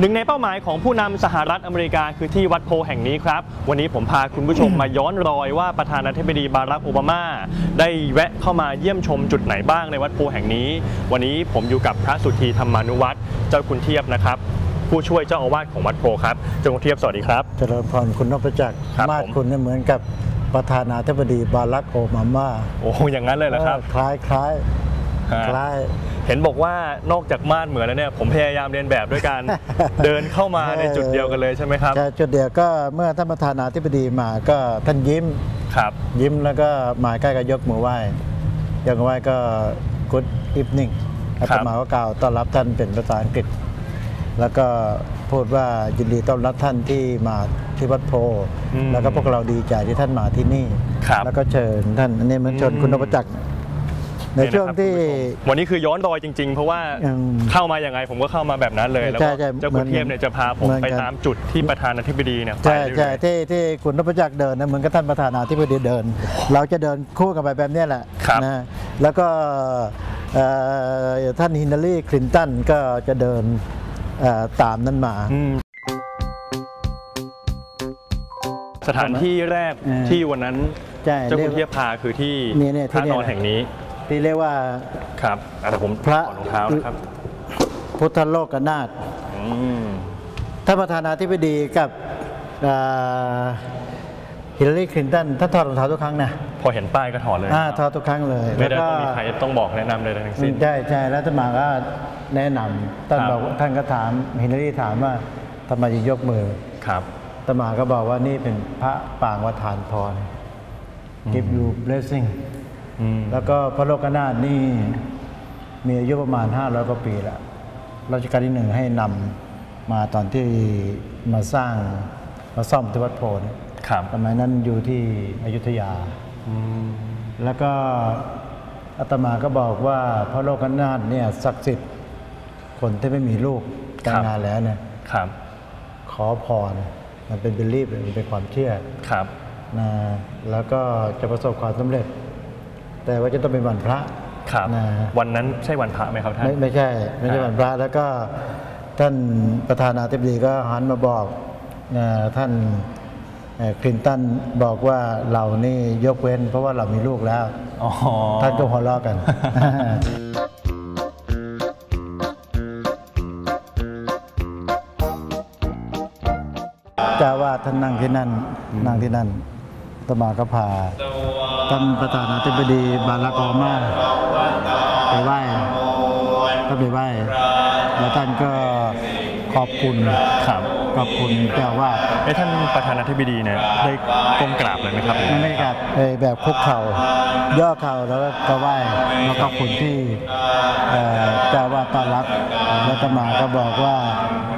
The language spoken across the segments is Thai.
หนึ่งในเป้าหมายของผู้นำสหรัฐอเมริกาคือที่วัดโพแห่งนี้ครับ วันนี้ผมพาคุณผู้ชมมาย้อนรอยว่าประธานาธิบดีบารักโอบามา ได้แวะเข้ามาเยี่ยมชมจุดไหนบ้างในวัดโพแห่งนี้ วันนี้ผมอยู่กับพระสุธีธรรมานุวัตรเจ้าคุณเทียบนะครับ ผู้ช่วยเจ้าอาวาสของวัดโพครับเจ้าคุณเทียบสวัสดีครับ เจริญพรคุณนพจักรครับมาดผมคุณเนี่ยเหมือนกับประธานาธิบดีบารักโอบามา โอ้โหอย่างนั้นเลยเหรอครับเออคล้ายคล้าย ฮะคล้ายเห็นบอกว่านอกจากมาดเหมือนแล้วเนี่ยผมพยายามเรียนแบบด้วยการเดินเข้ามาในจุดเดียวกันเลยใช่ไหมครับใช่จุดเดียวก็เมื่อท่านประธานาธิบดีมาก็ท่านยิ้มครับ ยิ้มแล้วก็มาใกล้ก็ยกมือไหว้ยกมือไหว้ก็ good evening อาครัตบมาก็กล่าวต้อนรับท่านเป็นภาษาอังกฤษ แล้วก็พูดว่ายินดีต้อนรับท่านที่มาที่วัดโพอืมแล้วก็พวกเราดีใจที่ท่านมาที่นี่ครับแล้วก็เชิญท่านอันนี้เหมันเชิญอืมคุณนพจักร ในช่วงที่วันนี้คือย้อนรอยจริง ๆ เพราะว่าอืมเข้ามาอย่างไงผมก็เข้ามาแบบนั้นเลยแล้วใช่ก็ใช่เจ้าเหมืคุอนณเทียบเนี่ยจะพาผมเหมือนกันไปตามจุดที่ประธานาธิบดีเนี่ยไปใช่เรื่อยๆใช่ที่ที่คุณนพจักรเดินนะเหมือนกับท่านประธานาธิบดีเดิน เราจะเดินคู่กันไปแบบเนี้ยแหละครับนะแล้วก็เอ่อท่านฮินนารีคลินตันก็จะเดินเอ่อตามนั้นมาอืมสถานที่แรกเออที่วันนั้นใช่เจ้าเรีคุยณกเทียบพาคือที่เนี่ยเนี่ยพที่ระเนี่ยนอนแห่งนี้ ที่เรียกว่าครับอะแต่ผมพระ ถอดรองเท้านะครับพุทธโลกนาถอืมท่านประธานาธิบดีกับฮิลลารีคลินตันท่านถอดรองเท้าทุกครั้งนะพอเห็นป้ายก็ถอดเลยอ่านะครับถอดทุกครั้งเลยไม่ได้แล้วก็ ต้องมีใครต้องบอกแนะนำเลยทั้งสิ้น ใช่ใช่แล้วท่านมาก็แนะนำท่านครับ บอกท่านก็ถามฮินนารีถามว่าทำไมจะยกมือครับท่านมาก็บอกว่านี่เป็นพระปางวัฏานพร give you blessing อืม แล้วก็พระโลกนาถนี่มีอายุประมาณ 500กว่าปีแล้วรัชกาลที่หนึ่งให้นำมาตอนที่มาสร้างมาซ่อมที่วัดโพธิ์เนี่ยครับสมัยนั้นอยู่ที่อยุธยาอืมแล้วก็อาตมาก็บอกว่าพระโลกนาถเนี่ยศักดิ์สิทธิ์คนที่ไม่มีลูกแต่งงานแล้วเนี่ยครับขอพรมันเป็น belief มันเป็นความเชื่อครับนะแล้วก็จะประสบความสำเร็จ แต่ว่าจะต้องเป็นวันพระครับนะวันนั้นใช่วันพระไหมครับท่านไม่ไม่ใช่ไม่ใช่อ่าวันพระแล้วก็ท่านประธานาธิบดีก็หันมาบอกนะท่านเอ่อคลินตันบอกว่าเรานี่ยกเว้น เพราะว่าเรามีลูกแล้วอ๋อท่านก็หัวเราะกันเจ้าว่าสท่านนั่งที่นั่นนั่งที่นั่นตมาก็พา ท่านประธานาธิบดีบารักโอบามาไปไหว้ก็ไปไหว้แล้วท่านก็ขอบคุณครับขอบคุณเจ้าว่าไอ้ท่านประธานาธิบดีเนี่ยได้ก้มกราบเลยไหมครับไม่ไม่ครับเอ่อแบบคุกเข่าย่อเข่าแล้วก็ไหว้แล้วก็คุณที่เอ่อเจ้าวาดต้อนรับแล้วตมาก็บอกว่า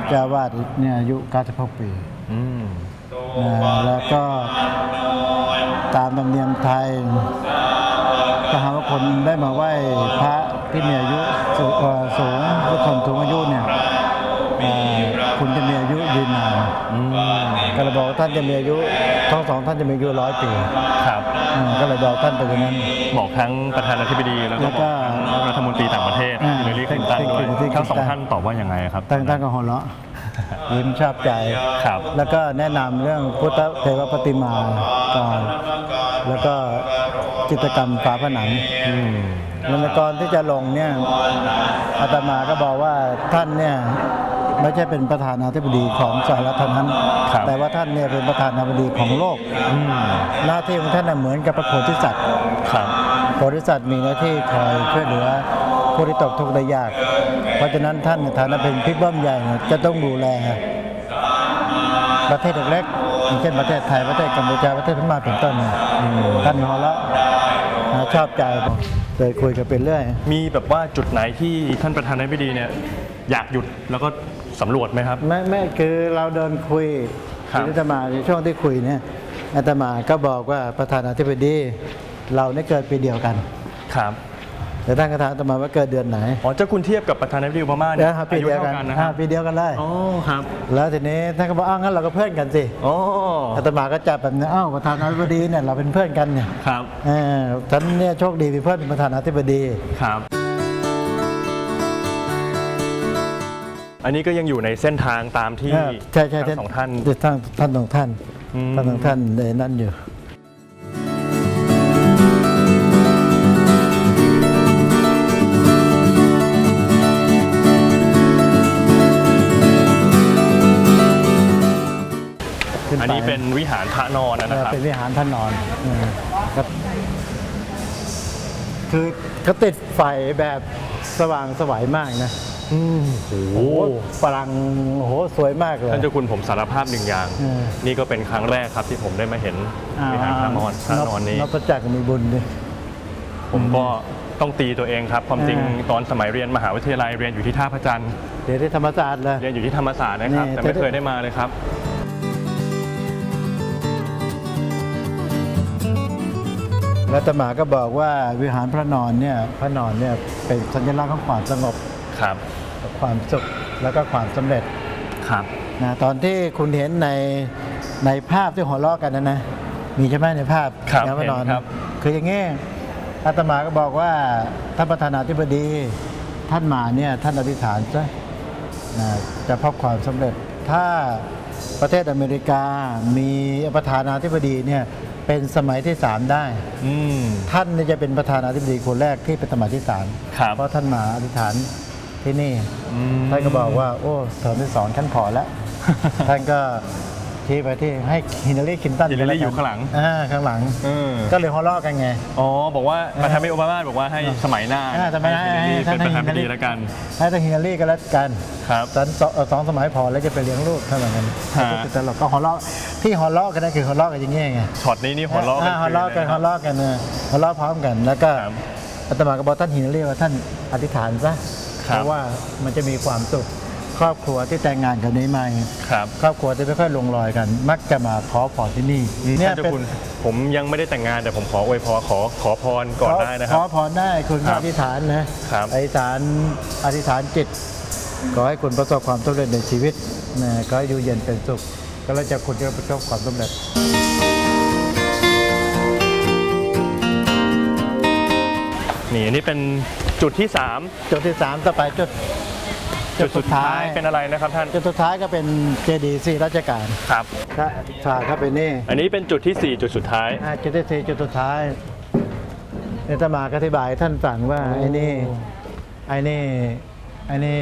เจ้าวาดเนี่ยอายุ96ปีอืมนะแล้วก็ ตามธรรมเนียมไทยถ้าหากว่าคนได้มาไหว้พระที่มีอายุสูงเอ่อสูงหรือคนสูงอายุเนี่ยเอ่อคุณจะมีอายุยืนนานอืมก็เลยบอกว่าท่านจะมีอายุทั้งสองท่านจะมีอายุร้อยปีครับอืมก็เลยบอกท่านไปอย่างนั้นบอกทั้งประธานาธิบดีแล้วก็แล้วบก็อกทั้งรัฐมนตรีต่างประเทศอ่าฮิลลารีคลินตันด้วยฮิลลารีคลินตันทั้งสองท่านตอบว่ายังไงครับตั้งตั้งก็หัวเราะยิ้มชอบใจครับ แล้วก็แนะนำเรื่องพุทธเทวปฏิมาก่อน แล้วก็จิตรกรรมฝาผนังอืมแล้วก่อนที่จะลงเนี่ยอาตมาก็บอกว่าท่านเนี่ยไม่ใช่เป็นประธานาธิบดีของสหรัฐเท่านั้นครับแต่ว่าท่านเนี่ยเป็นประธานาธิบดีของโลกอืมหน้าที่ของท่านน่ะเหมือนกับพระโพธิสัตว์ครับโพธิสัตว์มีหน้าที่คอยช่วยเหลือผู้ที่ตกทุกข์ได้ยาก เพราะฉะนั้นท่านในฐานะเป็นพิกบ้อมใหญ่เนี่ยจะต้องดูแลประเทศเล็กๆ อย่างเช่นประเทศไทยประเทศกัมพูชาประเทศพม่าเป็นต้นเนี่ยท่านหัวเราะนะชอบใจเลยคุยกันเป็นเรื่อย มีแบบว่าจุดไหนที่ท่านประธานาธิบดีเนี่ยอยากหยุดแล้วก็สำรวจไหมครับ ไม่ไม่คือเราเดินคุยครับที่อาตมาในช่วงที่คุยเนี่ยอาตมาก็บอกว่าประธานาธิบดี เราเนี่ยเกิดปีเดียวกันครับ แต่ท่านก็ถามอาตมาว่าเกิดเดือนไหนอ๋อเจ้าคุณเทียบกับประธานาธิบดีโอบามาเนี่แล้ยวครับปีอายุเดียวเท่ากันกันนะคห้ารับปีเดียวกันเลยอ๋อครับแล้วทีนี้ท่านก็บอกอ้าวงั้นเราก็เพื่อนกันสิอ๋ออาตมาก็จับแบบนี้อ้าวประธานาธิบดีเนี่ยเราเป็นเพื่อนกันเนี่ยครับเออท่านเนี่ยโชคดีมีเพื่อนเป็นประธานาธิบดี ครับ อันนี้ก็ยังอยู่ในเส้นทางตามที่อ่าใช่ใช่ทั้งสองท่าน ท่านท่านของท่านอืม ท่านของท่านในนั่นอยู่ วิหารพระนอนนะเออครับเป็นวิหารท่านนอนเออครับคือเขาติดไฟแบบสว่างสวยมากนะอืมโอ้โหฝรั่งโอ้โหสวยมากเลยท่านเจ้าคุณผมสารภาพหนึ่งอย่างเออนี่ก็เป็นครั้งแรกครับที่ผมได้มาเห็นวิหารพระนอนพระนอนนี้นพจักรมีบุญดิผมก็ต้องตีตัวเองครับ ความจริงอ่าตอนสมัยเรียนมหาวิทยาลัยเรียนอยู่ที่ท่าพระจันทร์เดี๋ยวที่ธรรมศาสตร์เลยเรียนอยู่ที่ธรรมศาสตร์นะครับนี่แต่ไม่จะได้เคยได้มาเลยครับ รัตมาก็บอกว่าวิหารพระนอนเนี่ยพระนอนเนี่ยเป็นสัญลักษณ์ของความสงบครับความสุขแล้วก็ความสำเร็จครับนะตอนที่คุณเห็นในในภาพที่หัวเราะกันนะนะมีใช่ไหมในภาพครับวิหารพระนอนเห็นครับคืออย่างงี้อาตมาก็บอกว่าท่านประธานาธิบดีท่านมาเนี่ยท่านอธิษฐานซะนะจะพบความสำเร็จถ้าประเทศอเมริกามีประธานาธิบดีเนี่ย เป็นสมัยที่สามได้ อืม ท่านเนี่ยจะเป็นประธานาธิบดีคนแรกที่เป็นสมัยที่สามครับ เพราะท่านมาอธิษฐานที่นี่ อืม ท่านก็บอกว่า โอ้เทอมที่สองท่านพอแล้ว ท่านก็ ชี้ไปที่ให้ฮินลารีคลินตันฮิลลารีอยู่ข้างหลัง อ่าข้างหลัง เออก็เลยหัวเราะกันไง อ๋อ บอกว่าประธานาธิบดีโอบามาบอกว่าให้สมัยหน้าอ่าสมัยหน้าให้ฮิลลารีให้ เป็นประธานาธิบดีให้แล้วกัน ให้ท่านฮินลารีก็แล้วกันครับตอนสองเอ่อสองสมัยพอแล้วจะไปเลี้ยงลูกเท่านั้นกันฮะแต่เราก็หัวเราะที่หัวเราะกันนั่นคือหัวเราะกันอย่างเงี้ยไงช็อตนี้นี่หัวเราะกันอ่หัวเราะกันหัวเราะกันเออหัวเราะพร้อมกันแล้วก็ครับอาตมาก็บอกท่านฮินลารีว่าท่านอธิษฐานซะครับ เพราะว่ามันจะมีความสุข ครอบครัวที่แต่งงานกันนี้ใหม่ครับ ครอบครัวจะไม่ค่อยลงรอยกัน มักจะมาขอพรที่นี่ท่านเป็เจ้าคุณผมยังไม่ได้แต่งงานแต่ผมขออวยพรขอขอพรก่อนได้นะคขรับ อพรได้คุณครัก็บอธิษฐานนะครับ อธิษฐานอธิษฐานจิตขอให้คุณประสบความสำเร็จในชีวิตนะก็อยู่เย็นเป็นสุข ก็แล้วจะคุณจะประสบความสำเร็จ นี่อันนี่เป็นจุดที่จุดที่สามต่อไปจุด3 จุดสุดท้ายเป็นอะไรนะครับท่าน จุดสุดท้ายก็เป็นเจดีย์สี่ราชการครับ ถ้าฝ่าเข้าไปนี่อันนี้เป็นจุดที่ 4 จุดสุดท้าย อ่าจุดที่สี่จุดสุดท้ายเนตมาก็อธิบายท่านฟังว่าไอ้นี่ไอ้นี่ไอ้นี่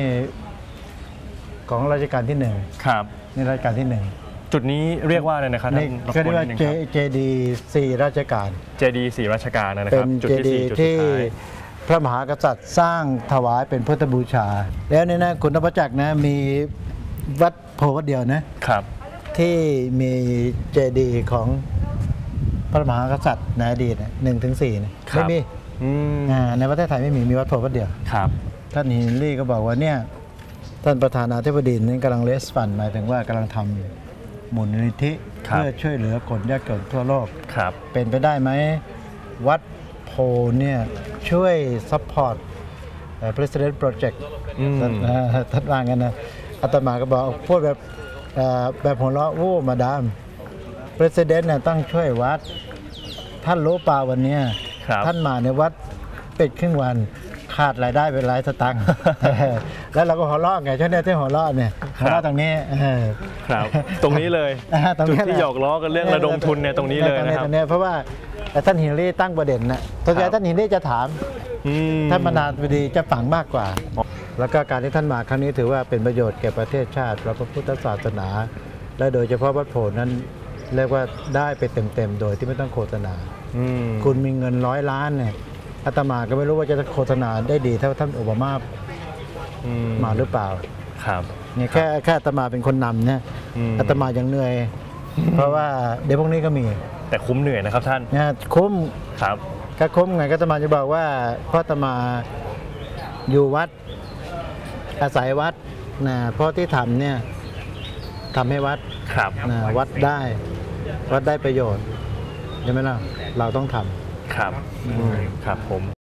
ของราชการที่หนึ่งครับ นี่ราชการที่หนึ่งจุดนี้เรียกว่าอะไรนะครับท่านี่นรบเขากเรียกวนว่านิดนึงเจครับ เจดีสี่ราชการ เจดีย์ศรีราชการนะคเป็รับนจุดเจที่ดีสี่จุดสุที่ดท้าย พระมหากษัตริย์สร้างถวายเป็นพุทธบูชา แล้วเนี่ยนะคุณนพจักรนะมีวัดโพวัดเดียวนะครับ ที่มีเจดีย์ของพระมหากษัตริย์ในอดีตเนี่ยหนึ่งถึงสี่เนี่ยครัไม่บ มีอืมอ่าในประเทศไทยไม่มีมีวัดโพวัดเดียว ครับ ท่านฮินรี่ก็บอกว่าเนี่ยท่านประธานาธิบดีนั้นกำลังเลสฟันหมายถึงว่ากำลังทำมูลนิธิครับ เพื่อช่วยเหลือคนยากจนทั่วโลก ครับ เป็นไปได้ไหมวัด โพเนี่ยช่วยซัพพอร์ต President Project อืมท่านเอ่อท่านว่างั้นนะอาตมาก็บอกพูดแบบเอ่อแบบหัวเราะโอ้มาดาม President เนี่ยต้องช่วยวัด ท่านรู้เปล่าวันเนี้ยครับท่านมาในวัดเป็ดครึ่งวันขาดรายได้เป็นหลายสตังค์แล้วเราก็หัวเราะไงช่วงนี้ที่หัวเราะเนี่ยหัวเราะตรงนี้เออครับ ตรงนี้เลยอ่าตรงจุดนี้ที่แหละหยอกล้อกันเรื่องระดมทุนเนี่ยตรงนี้เลยนะครับตรงนี้เพราะว่า ท่านฮินรี่ตั้งประเด็นนะตัวครัใหญ่บท่านฮินรี่จะถามอืม ท่านประธานาธิบดีจะฝังมากกว่าอ๋อแล้วก็การที่ท่านมาครั้งนี้ถือว่าเป็นประโยชน์แก่ประเทศชาติและพระพุทธศาสนา และโดยเฉพาะวัดโพธิ์นั้นเรียกว่าได้ไปเต็มๆโดยที่ไม่ต้องโฆษณา อืมคุณมีเงินร้อยล้านเนี่ยอาตมาก็ไม่รู้ว่าจะโฆษณาได้ดีเท่าท่านโอบามาอืมาหรือเปล่าครับ เนี่ยแค่แค่อาตมาเป็นคนนำเนี่ยอืม อาตมายังเหนื่อย เพราะว่าเดี๋ยวพวกนี้ก็มี แต่คุ้มเหนื่อยนะครับท่านนะคุ้มครับก็คุ้มไงก็อาตมาจะบอกว่าเพราะอาตมาอยู่วัด อาศัยวัดนะเพราะที่ทำเนี่ยทำให้วัดครับนะวัดได้ วัดได้ประโยชน์ใช่ไหมล่ะเราต้องทำครับอืมครับผม